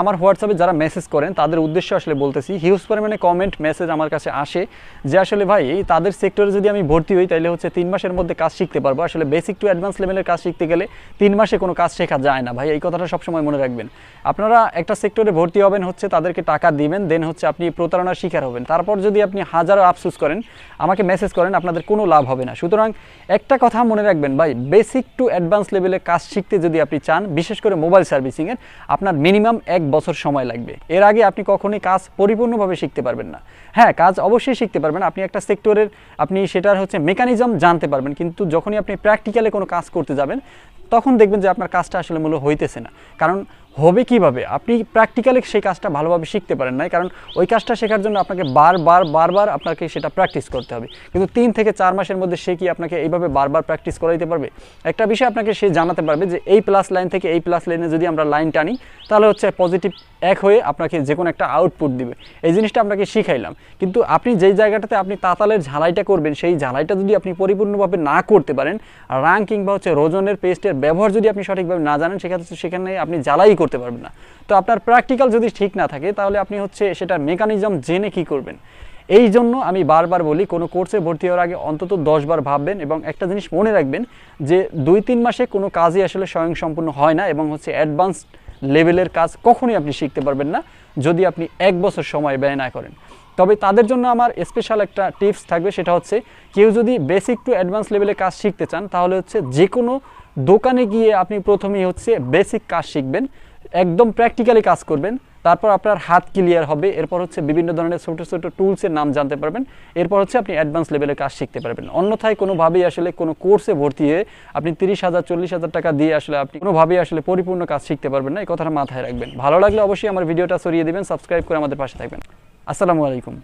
আমার হোয়াটসঅ্যাপে যারা মেসেজ করেন, তাদের উদ্দেশ্য আসলে বলতেছি হিউজ পরিমাণে কমেন্ট মেসেজ আমার কাছে আসে যে আসলে ভাই তাদের সেক্টরে যদি আমি ভর্তি হই তাহলে হচ্ছে তিন মাসের মধ্যে কাজ শিখতে পারব। আসলে বেসিক টু অ্যাডভান্স লেভেলের কাজ শিখতে গেলে তিন মাসে কোনো কাজ শেখা যায় না। ভাই, এই কথাটা সবসময় মনে রাখবেন। আপনারা একটা সেক্টরে ভর্তি হবেন, হচ্ছে তাদেরকে টাকা দিবেন দেন হচ্ছে আপনি প্রতারণার শিকার হবেন। তারপর যদি আপনি হাজারো আফসুস করেন, আমাকে মেসেজ করেন, আপনাদের কোনো লাভ হবে না। সুতরাং একটা কথা মনে রাখবেন, ভাই বেসিক টু অ্যাডভান্স লেভেলে কাজ শিখতে যদি আপনি চান, বিশেষ করে মোবাইল সার্ভিসিংয়ের আপনার মিনিমাম এক বছর সময় লাগবে। এর আগে আপনি কখনোই কাজ পরিপূর্ণভাবে শিখতে পারবেন না। হ্যাঁ কাজ অবশ্যই শিখতে পারবেন। আপনি একটা সেক্টরের, আপনি সেটার হচ্ছে মেকানিজম জানতে পারবেন। কিন্তু যখনই আপনি প্র্যাকটিক্যালে কোনো কাজ করতে যাবেন, তখন দেখবেন যে আপনার কাজটা আসলে মূল্য হইতেছে না। কারণ হবে কীভাবে? আপনি প্র্যাকটিক্যালি সেই কাজটা ভালোভাবে শিখতে পারেন নাই, কারণ ওই কাজটা শেখার জন্য আপনাকে বারবার বারবার আপনাকে সেটা প্র্যাকটিস করতে হবে। কিন্তু তিন থেকে চার মাসের মধ্যে সে কি আপনাকে এইভাবে বারবার প্র্যাকটিস করাইতে পারবে? একটা বিষয় আপনাকে সে জানাতে পারবে যে এই প্লাস লাইন থেকে এই প্লাস লাইনে যদি আমরা লাইন টানি, তাহলে হচ্ছে পজিটিভ এক হয়ে আপনাকে যে কোনো একটা আউটপুট দিবে। এই জিনিসটা আপনাকে শিখাইলাম। কিন্তু আপনি যেই জায়গাটাতে আপনি তাতালের ঝালাইটা করবেন, সেই ঝালাইটা যদি আপনি পরিপূর্ণভাবে না করতে পারেন রাং কিংবা হচ্ছে রোজনের পেস্টের ব্যবহার যদি আপনি সঠিকভাবে না জানেন, সেক্ষেত্রে সেখানে আপনি জ্বালাই করতে পারবেন না। তো আপনার প্র্যাকটিক্যাল যদি ঠিক না থাকে, তাহলে আপনি হচ্ছে সেটার মেকানিজম জেনে কি করবেন। এই জন্য আমি বারবার বলি, কোনো কোর্সে ভর্তি হওয়ার আগে অন্তত দশবার ভাববেন এবং একটা জিনিস মনে রাখবেন যে দুই তিন মাসে কোনো কাজই আসলে স্বয়ংসম্পূর্ণ হয় না এবং হচ্ছে অ্যাডভান্স লেভেলের কাজ কখনোই আপনি শিখতে পারবেন না যদি আপনি এক বছর সময় ব্যয় না করেন। তবে তাদের জন্য আমার স্পেশাল একটা টিপস থাকবে, সেটা হচ্ছে কেউ যদি বেসিক টু অ্যাডভান্স লেভেলে কাজ শিখতে চান, তাহলে হচ্ছে যে কোনো দোকানে গিয়ে আপনি প্রথমেই হচ্ছে বেসিক কাজ শিখবেন। একদম প্র্যাকটিক্যালি কাজ করবেন। তারপর আপনার হাত ক্লিয়ার হবে। এরপর হচ্ছে বিভিন্ন ধরনের ছোটো ছোটো টুলসের নাম জানতে পারবেন। এরপর হচ্ছে আপনি অ্যাডভান্স লেভেলের কাজ শিখতে পারবেন। অন্যথায় কোনোভাবেই আসলে কোনো কোর্সে ভর্তি হয়ে আপনি তিরিশ হাজার, চল্লিশ হাজার টাকা দিয়ে আসলে আপনি কোনোভাবেই আসলে পরিপূর্ণ কাজ শিখতে পারবেন না। এই কথাটা মাথায় রাখবেন। ভালো লাগলে অবশ্যই আমার ভিডিওটা সরিয়ে দেবেন সাবস্ক্রাইব করে আমাদের পাশে থাকবেন। আসসালামু আলাইকুম।